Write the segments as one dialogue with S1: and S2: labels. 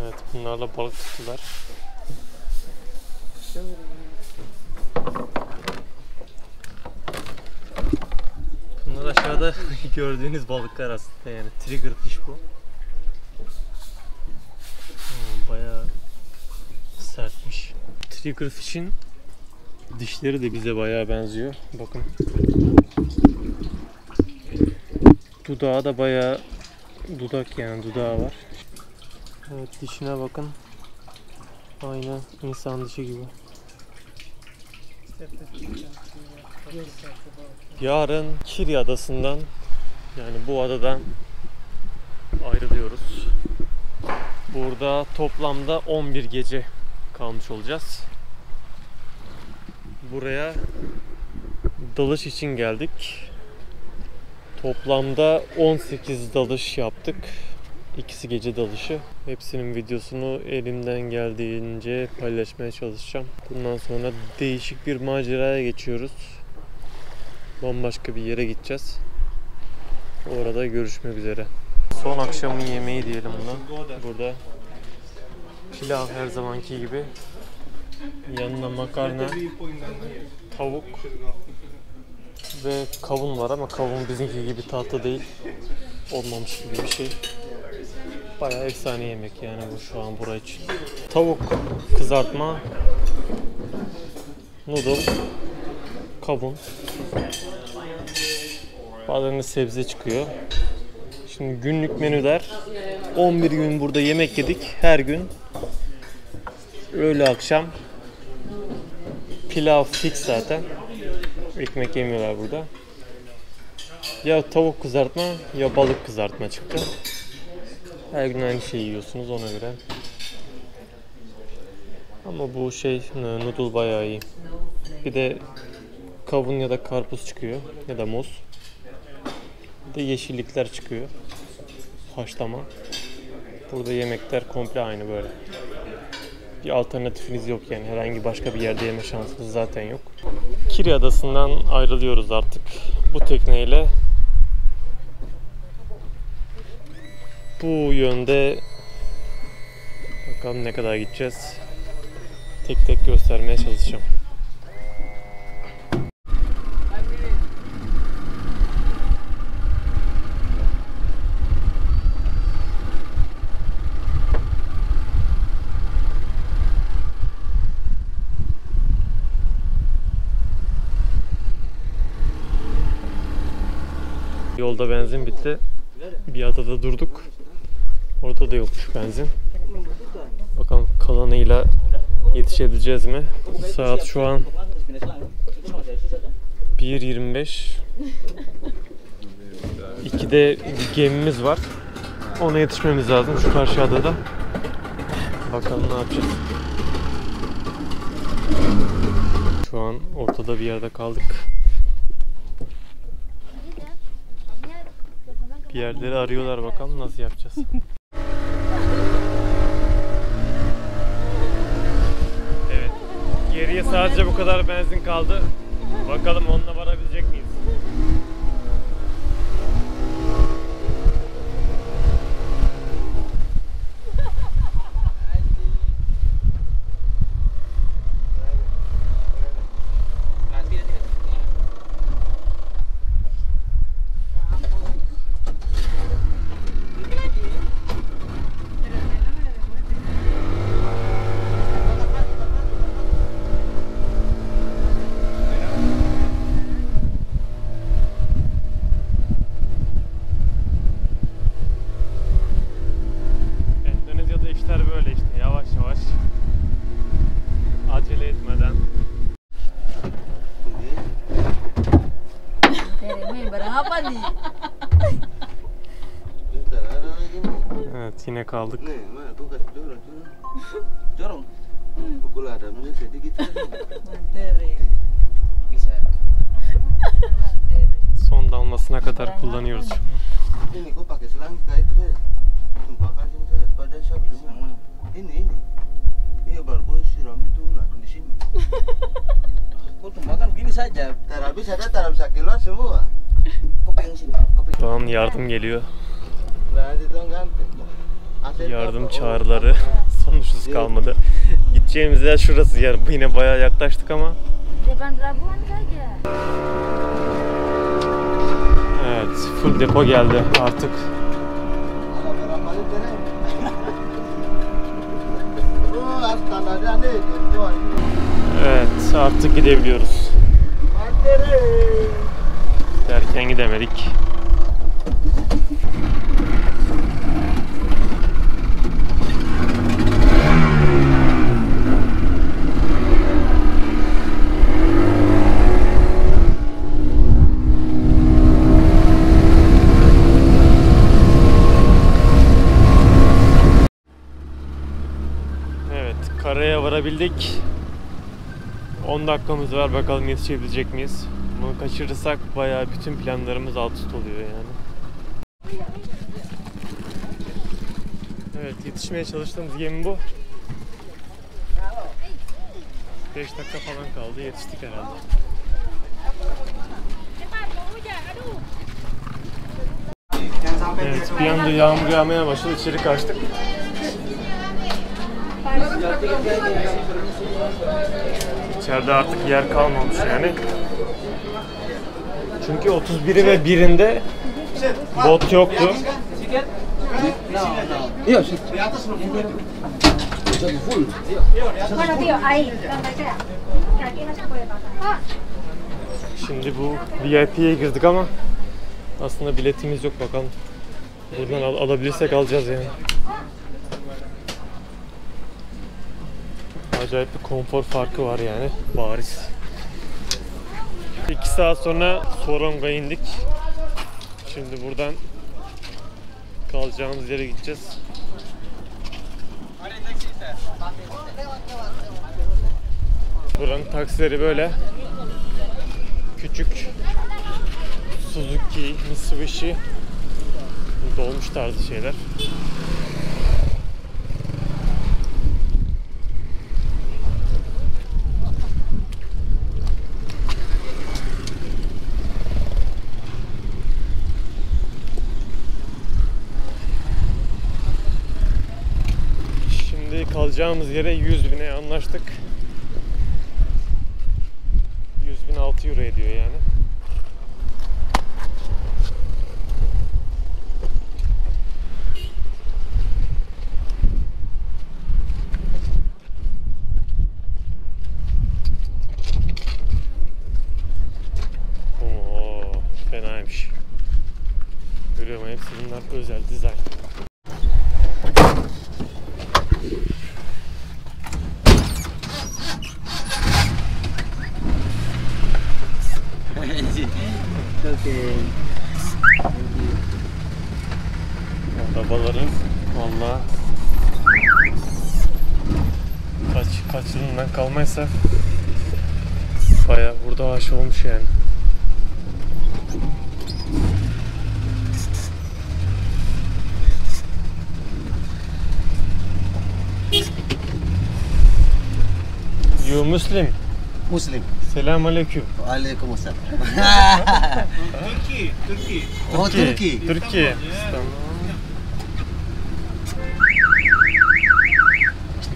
S1: Evet bunlarla balık tuttular. Bunlar aşağıda gördüğünüz balıklar aslında yani trigger fish bu. Hmm, Bayağı sertmiş. Trigger fish'in dişleri de bize bayağı benziyor. Bakın. Dudağı da bayağı dudak yani dudağı var. Evet dişine bakın. Aynı insan dişi gibi. Yarın Kiri Adası'ndan yani bu adadan ayrılıyoruz. Burada toplamda 11 gece kalmış olacağız. Buraya dalış için geldik. Toplamda 18 dalış yaptık. İkisi gece dalışı. Hepsinin videosunu elimden geldiğince paylaşmaya çalışacağım. Bundan sonra değişik bir maceraya geçiyoruz. Bambaşka bir yere gideceğiz. Orada görüşmek üzere. Son akşamın yemeği diyelim buna. Burada pilav her zamanki gibi. Yanına makarna, tavuk ve kavun var ama kavun bizimki gibi tatlı değil. Olmamış gibi bir şey. Bayağı efsane yemek yani bu şu an burası için. Tavuk kızartma, noodle, kavun. Bazen de sebze çıkıyor. Şimdi günlük menüler 11 gün burada yemek yedik. Her gün öğle akşam pilav fix zaten. Ekmek yemiyorlar burada. Ya tavuk kızartma ya balık kızartma çıktı. Her gün aynı şeyi yiyorsunuz ona göre. Ama bu şey noodle bayağı iyi. Bir de kavun ya da karpuz çıkıyor ya da muz. Bir de yeşillikler çıkıyor. Haşlama. Burada yemekler komple aynı böyle. Bir alternatifiniz yok yani herhangi başka bir yerde yeme şansınız zaten yok. Kiri Adası'ndan ayrılıyoruz artık bu tekneyle. Bu yönde bakalım ne kadar gideceğiz. Tek tek göstermeye çalışacağım. Yolda benzin bitti. Bir adada durduk. Orada da yokmuş benzin. Bakalım kalanıyla yetişebileceğiz mi? Saat şu an 1.25. 2'de bir gemimiz var. Ona yetişmemiz lazım şu karşı adada. Bakalım ne yapacağız. Şu an ortada bir yerde kaldık. Bir yerleri arıyorlar bakalım nasıl yapacağız. Evet. Geriye sadece bu kadar benzin kaldı. Bakalım onunla varabilecek Evet yine kaldık.
S2: Pukul adamnya saja.
S3: Bisa.
S1: Son damlasına kadar kullanıyoruz.
S2: Ini kok pakai selang kait saya. Tumpahkan saya pada siap semua. Ini, ini. Iya, baru kau siram itu ulang di sini.
S3: Kau tumbangkan begini saja.
S2: Tak habis ada, tak habis kiloan semua.
S3: Kau pegang sini. Kau pegang.
S1: Şu an yardım geliyor. Yardım çağrıları sonuçsuz kalmadı. Gideceğimiz yer şurası yer. Yine bayağı yaklaştık ama evet full depo geldi artık. Evet artık gidebiliyoruz. Derken gidemedik. Evet, karaya varabildik. 10 dakikamız var bakalım yetişebilecek miyiz? Bunu kaçırırsak bayağı bütün planlarımız alt üst oluyor yani. Evet yetişmeye çalıştığımız gemi bu. 5 dakika falan kaldı yetiştik herhalde. Evet bir anda yağmur yağmaya başladı içeri kaçtık. İçeride artık yer kalmamış yani. Çünkü 31'i ve 1'inde bot yoktu.
S4: Ah,
S1: Şimdi bu VIP'ye girdik ama aslında biletimiz yok bakalım. Buradan al- alabilirsek alacağız yani. Acayip bir konfor farkı var yani bariz. 2 saat sonra Sorong'a indik. Şimdi buradan kalacağımız yere gideceğiz. Buranın taksileri böyle küçük Suzuki, Mitsubishi dolmuş tarzı şeyler. Şimdi kalacağımız yere 100 bine anlaştık. 100 bin 6 euro ediyor yani. Fenaymış. Görüyorum hepsi bunlar özel dizayn. Arabaların valla kaç kaç yılından kalmaysa baya burada aş olmuş yani. You Muslim.
S2: Muslim.
S1: Selam aleyküm.
S2: Waalaikumsalam.
S3: Turki, Turki.
S2: Oh, Turki.
S1: Türkiye. Tamam.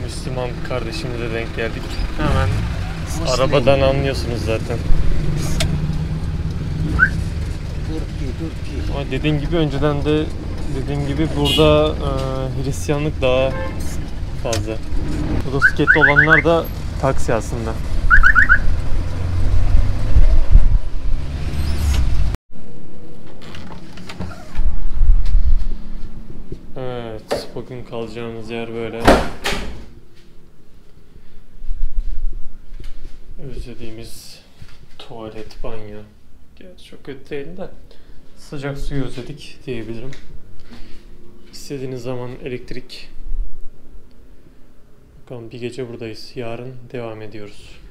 S1: Müslüman kardeşimize denk geldik. Hemen arabadan anlıyorsunuz zaten.
S2: Turki, Turki.
S1: Ama dediğin gibi önceden de dediğim gibi burada e, Hristiyanlık daha fazla. Motosikletli olanlar da taksi aslında. Evet, bugün kalacağımız yer böyle. Özlediğimiz tuvalet, banyo. Gerçi çok kötü değil de sıcak suyu özledik diyebilirim. İstediğiniz zaman elektrik. Bakalım bir gece buradayız. Yarın devam ediyoruz.